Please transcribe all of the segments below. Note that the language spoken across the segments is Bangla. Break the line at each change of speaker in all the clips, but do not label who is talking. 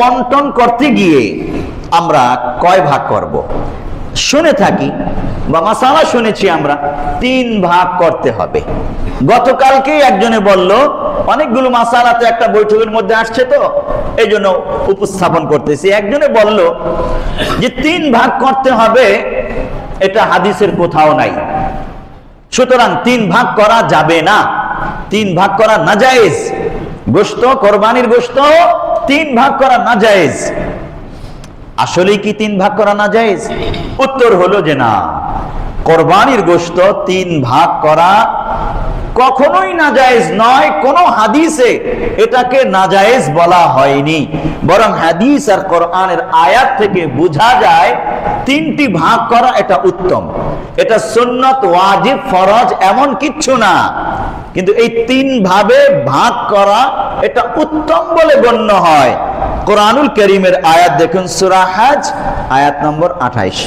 বন্টন করতে গিয়ে আমরা কয় ভাগ করব। শুনে থাকি বা মাসালা শুনেছি আমরা, তিন ভাগ করতে হবে। গতকালকে একজনে বলল, অনেকগুলো মাসালা তো একটা বৈঠকের মধ্যে আসছে তো এই জন্য উপস্থাপন করতেছি। একজনে বলল যে তিন ভাগ করতে হবে, এটা হাদিসের কোথাও নাই। সুতরাং তিন ভাগ করা যাবে না। তিন ভাগ করা না জায়েজ গোস্ত কোরবানির গোস্ত তিন ভাগ করা না জায়েজ আসলে কি তিন ভাগ করা না জায়েজ উত্তর হলো যে না। কোরবানির গোস্ত তিন ভাগ করা কখনোই নাজায়েজ নয়, কোন হাদিসে এটাকে না নাজায়েজ বলা হয়নি। বরং হাদিস আর কোরআনের আয়াত থেকে বোঝা যায় তিনটি ভাগ করা এটা উত্তম। এটা সুন্নত, ওয়াজিব, ফরজ এমন কিচ্ছু না। কিন্তু এই তিন ভাবে ভাগ করা এটা উত্তম বলে গণ্য হয়। কোরআনুল করিমের আয়াত দেখুন, সূরা হাজ, আয়াত নম্বর 28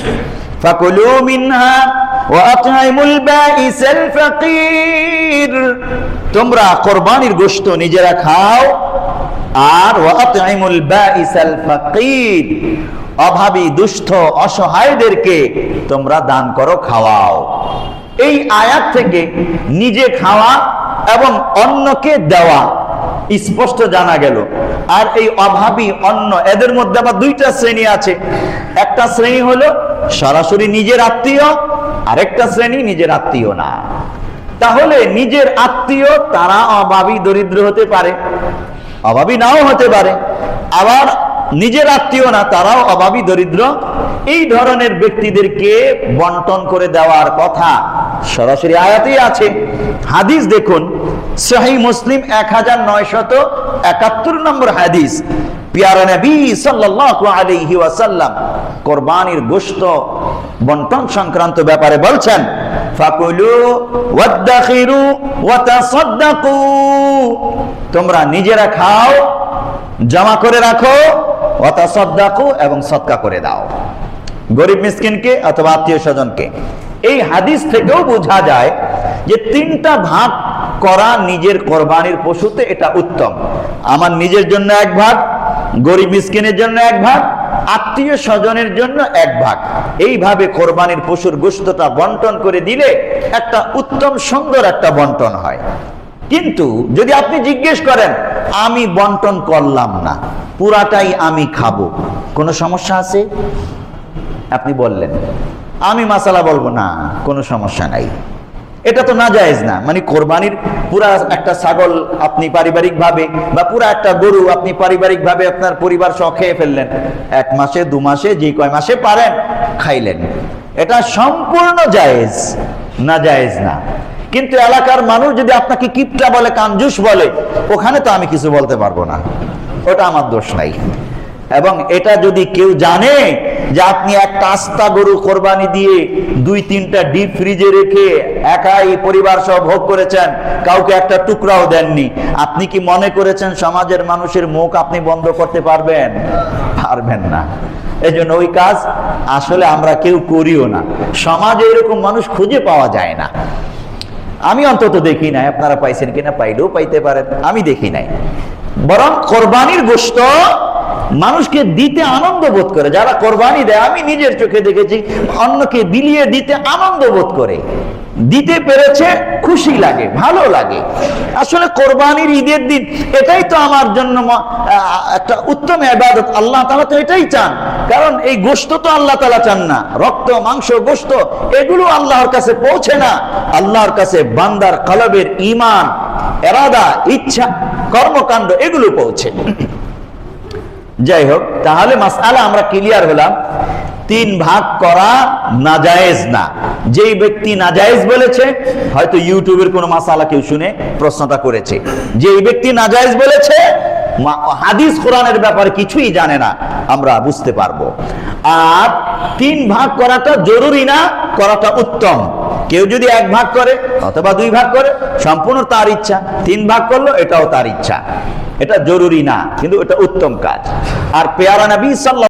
ফাকুলু মিনহা ওয়াতআইমুল বাইসাল ফাকির। তোমরা কোরবানির নিজেরা খাও আর অভাবী, দুস্থ, অসহায়দেরকে তোমরা দান করো, খাওয়াও। এই আয়াত থেকে নিজে খাওয়া এবং অন্যকে দেওয়া স্পষ্ট জানা গেল। আর এই অভাবী অন্য এদের মধ্যে আবার দুইটা শ্রেণি আছে। একটা শ্রেণি হলো সরাসরি নিজের আত্মীয়, আরেকটা শ্রেণি নিজের আত্মীয় না। তাহলে নিজের আত্মীয় তারা অভাবী, দরিদ্র হতে পারে, অভাবী নাও হতে পারে। আবার নিজের আত্মীয় না, তারাও অভাবী, দরিদ্র। এই ধরনের ব্যক্তিদেরকে বন্টন করে দেওয়ার কথা সরাসরি আয়াতেই আছে। হাদিস দেখুন, সহি মুসলিম এক হাজার নয়শত একাত্তর নম্বর হাদিস। বন্টন সংক্রান্ত ব্যাপারে বলছেন, ফাকুলু তোমরা নিজেরা খাও, জমা করে রাখো এবং সদকা করে দাও। গরিব মিসকিনকে অথবা আত্মীয় স্বজনকে। এই হাদিস থেকেও বোঝা যায় যে তিনটা ভাগ করা নিজের কোরবানির পশুতে এটা উত্তম। আমার নিজের জন্য এক ভাগ, গরিব মিসকিনের জন্য এক ভাগ, আত্মীয় স্বজনের জন্য এক ভাগ। এইভাবে কোরবানির পশুর গোস্তটা বন্টন করে দিলে একটা উত্তম সুন্দর একটা বন্টন হয়। কিন্তু যদি আপনি জিজ্ঞেস করেন, আমি বন্টন করলাম না। পুরাটাই আমি খাব। কোনো সমস্যা আছে? আপনি বললেন। আমি মাসালা বলব, না, কোনো সমস্যা নাই। এটা তো না জায়েজ না। মানে কোরবানির পুরা একটা ছাগল আপনি পারিবারিক ভাবে বা পুরা একটা গরু আপনি পারিবারিক ভাবে আপনার পরিবার সহ খেয়ে ফেললেন। এক মাসে, দু মাসে, যে কয় মাসে পারেন, খাইলেন। এটা সম্পূর্ণ জায়েজ না জায়েজ না। কিন্তু এলাকার মানুষ যদি আপনাকে কিপটা বলে কাঞ্জুস বলে, ওখানে তো আমি কিছু বলতে পারব না। ওটা আমার দোষ নাই। এবং এটা যদি কেউ জানে যে আপনি একটা আস্তা গরু কোরবানি দিয়ে দুই তিনটা ডিপ ফ্রিজে রেখে একাই পরিবার সহ ভোগ করেছেন, কাউকে একটা টুকরাও দেননি, আপনি কি মনে করেছেন সমাজের মানুষের মুখ আপনি বন্ধ করতে পারবেন? পারবেন না। এই জন্য ওই কাজ আসলে আমরা কেউ করিও না। সমাজে এরকম মানুষ খুঁজে পাওয়া যায় না। আমি অন্তত দেখি নাই, আপনারা পাইছেন কিনা? পাইলেও পাইতে পারেন। আমি দেখি নাই। বরং কোরবানির গোস্ত মানুষকে দিতে আনন্দ বোধ করে। যারা কোরবানি দেয়, আমি নিজের চোখে দেখেছি, অন্যকে বিলিয়ে দিতে আনন্দ বোধ করে। দিতে পেরেছে, খুশি লাগে, ভালো লাগে। আসলে কোরবানির ঈদের দিন, এটাই তো আমার জন্য একটা উত্তম এবাদত আল্লাহ তালা তো এটাই চান। কারণ এই গোস্ত তো আল্লাহ তালা চান না, রক্ত, মাংস গোস্ত এগুলো আল্লাহর কাছে পৌঁছে না। আল্লাহর কাছে বান্দার কলবের ইমান এরাদা, ইচ্ছা, কর্মকাণ্ড এগুলো পৌঁছে। যাই হোক, তাহলে মাসালা আমরা ক্লিয়ার হলাম। তিন ভাগ করা নাজায়েজ না। যেই ব্যক্তি নাজায়েজ বলেছে, হয়তো ইউটিউবের কোনো মাসালা কেউ শুনে প্রশ্নটা করেছে। যেই ব্যক্তি নাজায়েজ বলেছে হাদিস কোরআনের ব্যাপারে কিছুই জানে না, আমরা বুঝতে পারব। আর তিন ভাগ করাটা জরুরি না, করাটা উত্তম। কেউ যদি এক ভাগ করে, অথবা দুই ভাগ করে, সম্পূর্ণ তার ইচ্ছা। তিন ভাগ করল, এটাও তার ইচ্ছা। এটা জরুরি না, কিন্তু এটা উত্তম কাজ। আর পেয়ারা নবী সাল্লাল্লাহু